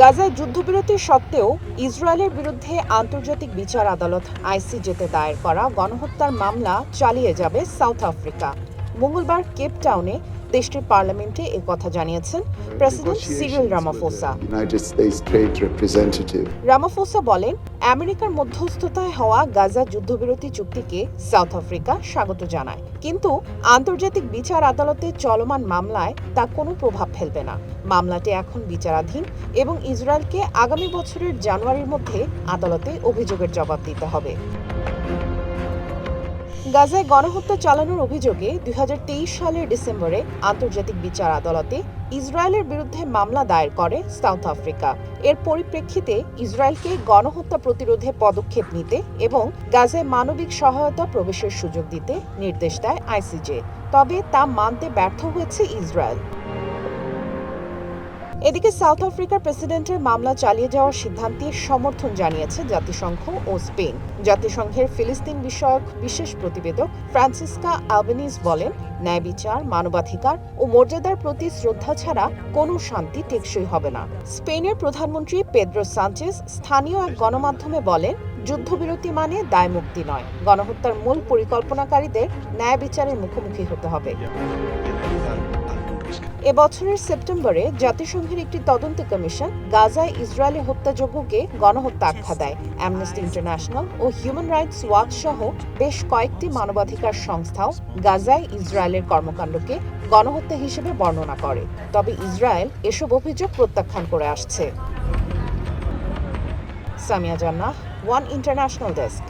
গাজায় যুদ্ধবিরতি সত্ত্বেও ইসরায়েলের বিরুদ্ধে আন্তর্জাতিক বিচার আদালত আইসিজেতে দায়ের করা গণহত্যার মামলা চালিয়ে যাবে সাউথ আফ্রিকা। মঙ্গলবার কেপ টাউনে দেশটির পার্লামেন্টে এ কথা জানিয়েছেন প্রেসিডেন্ট সিরিল রামাফোসা. রামাফোসা বলেন আমেরিকার মধ্যস্থতায় হওয়া গাজা যুদ্ধবিরতি চুক্তিকে সাউথ আফ্রিকা স্বাগত জানায়। কিন্তু আন্তর্জাতিক বিচার আদালতে চলমান মামলায় তা কোনো প্রভাব ফেলবে না। মামলাটি এখন বিচারাধীন এবং ইসরায়েলকে আগামী বছরের জানুয়ারির মধ্যে আদালতে অভিযোগের জবাব দিতে হবে। গাজায় গণহত্যা চালানোর অভিযোগে দুই হাজার তেইশ সালের ডিসেম্বরে আন্তর্জাতিক বিচার আদালতে ইসরায়েলের বিরুদ্ধে মামলা দায়ের করে সাউথ আফ্রিকা। এর পরিপ্রেক্ষিতে ইসরায়েলকে গণহত্যা প্রতিরোধে পদক্ষেপ নিতে এবং গাজায় মানবিক সহায়তা প্রবেশের সুযোগ দিতে নির্দেশ দেয় আইসিজে। তবে তা মানতে ব্যর্থ হয়েছে ইসরায়েল। এদিকে সাউথ আফ্রিকার প্রেসিডেন্টের মামলা চালিয়ে যাওয়ার সিদ্ধান্তে সমর্থন জানিয়েছে জাতিসংঘ ও স্পেন। জাতিসংঘের ফিলিস্তিন বিষয়ক বিশেষ প্রতিবেদক ফ্রান্সিসকা আলবেনিজ বলেন, ন্যায় বিচার, মানবাধিকার ও মর্যাদার প্রতি শ্রদ্ধা ছাড়া কোনো শান্তি টেকসই হবে না। স্পেনের প্রধানমন্ত্রী পেদ্রো সাঞ্চেজ স্থানীয় এক গণমাধ্যমে বলেন, যুদ্ধবিরতি মানে দায়মুক্তি নয়। গণহত্যার মূল পরিকল্পনাকারীদের ন্যায় বিচারের মুখোমুখি হতে হবে। এবছরের সেপ্টেম্বরে জাতিসংঘের একটি তদন্ত কমিশন গাজায় ইসরায়েলি হত্যাযজ্ঞকে গণহত্যা আখ্যা দেয়। অ্যামনেস্টি ইন্টারন্যাশনাল ও হিউম্যান রাইটস ওয়াচ সহ বেশ কয়েকটি মানবাধিকার সংস্থাও গাজায় ইসরায়েলের কর্মকাণ্ডকে গণহত্যা হিসেবে বর্ণনা করে। তবে ইসরায়েল এসব অভিযোগ প্রত্যাখ্যান করে আসছে। সামিয়া জান্নাহ ওয়ান ইন্টারন্যাশনাল ডেস্ক